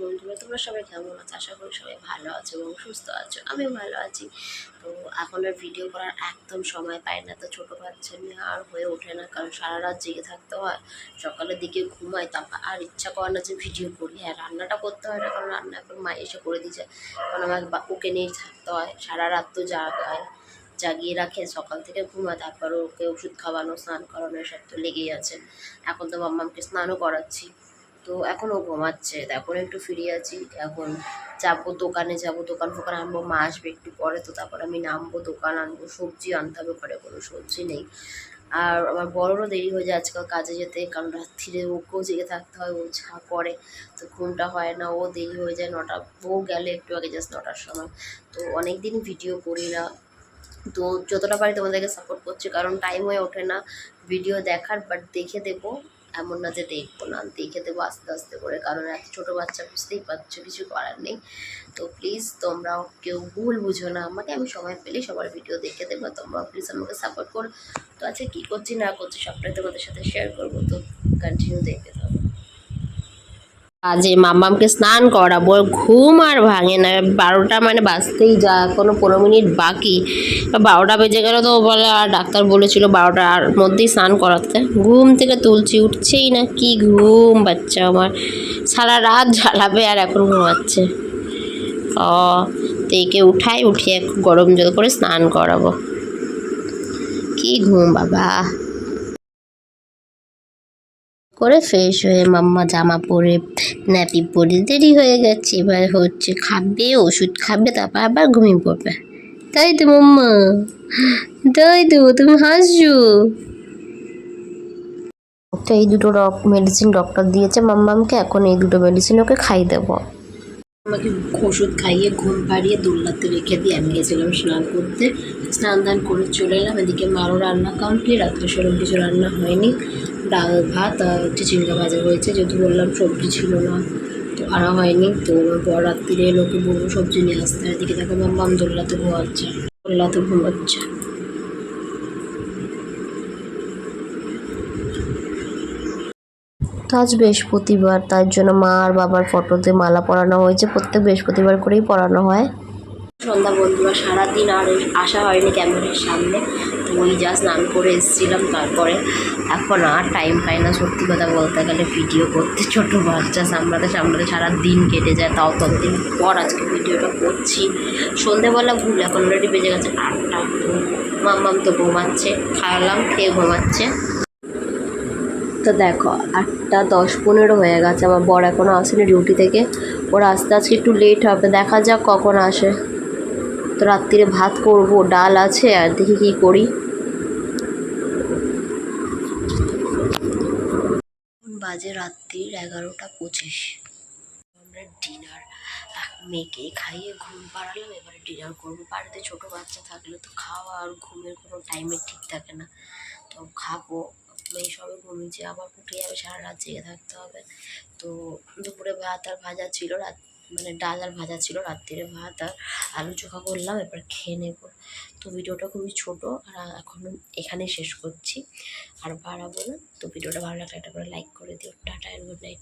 বন্ধুরা, তোমরা সবাই কেমন আছো? আশা করি সবাই ভালো আছো এবং সুস্থ আছো। আমিও ভালো আছি। তো এখন আর ভিডিও করার একদম সময় পাই না, তো ছোটো বাচ্চা নিয়ে আর হয়ে ওঠে না, কারণ সারা রাত জেগে থাকতে হয়। সকালের দিকে ঘুমাই, তারপর আর ইচ্ছা করে না যে ভিডিও করি। হ্যাঁ রান্নাটা করতে হয় না, কারণ রান্না এখন মা এসে করে দিয়েছে। কারণ আমার বা- ওকে নিয়েই থাকতে হয়। সারা রাত তো জাগায়, জাগিয়ে রাখে, সকাল থেকে ঘুমায়, তারপর ওকে ওষুধ খাওয়ানো, স্নান করানো, এসব তো লেগেই আছে। এখন তো মাম্মামকে স্নানও করাচ্ছি। তো এখনও ঘুমাচ্ছে। তো এখন একটু ফিরে আছি। এখন যাব দোকানে, যাব দোকান ফোকান আনব, মা আসবে একটু পরে। তো তারপর আমি নামবো, দোকান আনব, সবজি আনতে হবে ঘরে, কোনো সবজি নেই। আর আমার বড়রও দেরি হয়ে যায় আজকাল কাজে যেতে, কারণ রাত্রিরে ওকেও জেগে থাকতে হয়, ও যা করে। তো ঘুমটা হয় না, ও দেরি হয়ে যায় নটা, ও গেলে একটু আগে জাস্ট নটার সময়। তো অনেক দিন ভিডিও করি না। তো যতটা পারি তোমাদেরকে সাপোর্ট করছি, কারণ টাইম হয়ে ওঠে না। ভিডিও দেখার বাট দেখে দেবো। এমন না যে দেখব না। দেখে দেবো আস্তে আস্তে করে। কারণ এত ছোটো বাচ্চা বুঝতেই পারছ, কিছু করার নেই। তো প্লিজ তোমরাও কেউ ভুল বুঝো না আমাকে। আমি সময় পেলেই সবার ভিডিও দেখে দেবো। তোমরাও প্লিজ আমাকে সাপোর্ট করো। তো আচ্ছা কী করছি, না করছি সবটাই তোমাদের সাথে শেয়ার করব। তো কন্টিনিউ দেখতে আজে মাম্মামকে স্নান করাবো ঘুম আর ভাঙে না। বারোটা মানে বাজতেই যা কোনো পনেরো মিনিট বাকি। বারোটা বেজে গেল তো বলে আর ডাক্তার বলেছিল বারোটার মধ্যেই স্নান করাতে। ঘুম থেকে তুলছি, উঠছেই না, কি ঘুম, বাচ্চা আমার। সারা রাত জ্বালাবে আর এখন ঘুমাচ্ছে। ও, তো একে উঠাই, উঠিয়ে গরম জল করে স্নান করাবো। কি ঘুম বাবা। করে ফ্রেশ হয়ে মাম্মা জামা পরে ন্যাপি পরে দেরি হয়ে গেছে। এবার হচ্ছে খাবে, ওষুধ খাবে, তারপর আবার ঘুমিয়ে পড়বে। তাই তো মাম্মা, তাই তো, তুমি হাসছো? তো এই দুটো মেডিসিন ডক্টর দিয়েছে মাম্মামকে, এখন এই দুটো মেডিসিন ওকে খাই দেবো। আমাকে ওষুধ খাইয়ে ঘুম পাড়িয়ে দোলনাতে রেখে দিয়ে আমি গেছিলাম স্নান করতে। স্নান দান করে চলে এলাম, এদিকে মারও রান্না কমপ্লিট রাত্রে সেরকম কিছু রান্না হয়নি। ডাল, ভাত আর হচ্ছে চিংড়া ভাজা হয়েছে। যেহেতু বললাম সবজি ছিল না, তো আনা হয়নি। তো বর রাত্রিরে লোকে বলব সবজি নিয়ে আসতে আর এদিকে দেখো মাম্মাম দোল্লাতে ঘুমাচ্ছে দোল্লাতে ঘুমাচ্ছে তো আজ বৃহস্পতিবার, তার জন্য মা আর বাবার ফটোতে মালা পরানো হয়েছে। প্রত্যেক বৃহস্পতিবার করেই পরানো হয়। সন্ধ্যা বন্ধুরা, সারাদিন আর আসা হয়নি ক্যামেরার সামনে। তো যা স্নান করে এসেছিলাম, তারপরে এখন আর টাইম পাই না। সত্যি কথা বলতে গেলে ভিডিও করতে ছোটো বাচ্চা, সামলাতে সামলাতে সারা দিন কেটে যায়, তাও ততদিন পর আজকে ভিডিওটা করছি। সন্ধেবেলা ভুল এখন অলরেডি বেজে গেছে আটটা। মাম্মাম তো ঘুমাচ্ছে খাওয়ালাম খেয়ে ঘুমাচ্ছে। তো দেখো, আটটা দশ পনেরো হয়ে গেছে। আমার বর এখনও আসেনি ডিউটি থেকে। ওরা আসতে আজকে একটু লেট হবে। দেখা যাক কখন আসে। তো রাত্রিরে ভাত করব, ডাল আছে, আর দেখি কী করি এখন বাজে রাত্রির এগারোটা পঁচিশ। আমরা ডিনার মেয়েকে খাইয়ে ঘুম পাড়ালাম, এবারে ডিনার করব। বাড়িতে ছোটো বাচ্চা থাকলে তো খাওয়া আর ঘুমের কোনো টাইমে ঠিক থাকে না। তো খাব। মেয়ে সবে ঘুমিয়েছে, আবার উঠে যাবে সারা রাত জেগে থাকতে হবে। তো দুপুরে ভাত আর ভাজা ছিল, রাত মানে ডাল আর ভাজা ছিল রাত্রিরে ভাত আর আলু চোখা করলাম এবার খেয়ে নেব। তো ভিডিওটা খুবই ছোট, আর এখন এখানে শেষ করছি। আর বাড়াবো না। তো ভিডিওটা ভালো লাগলে একটা করে লাইক করে দিও। Tata and good night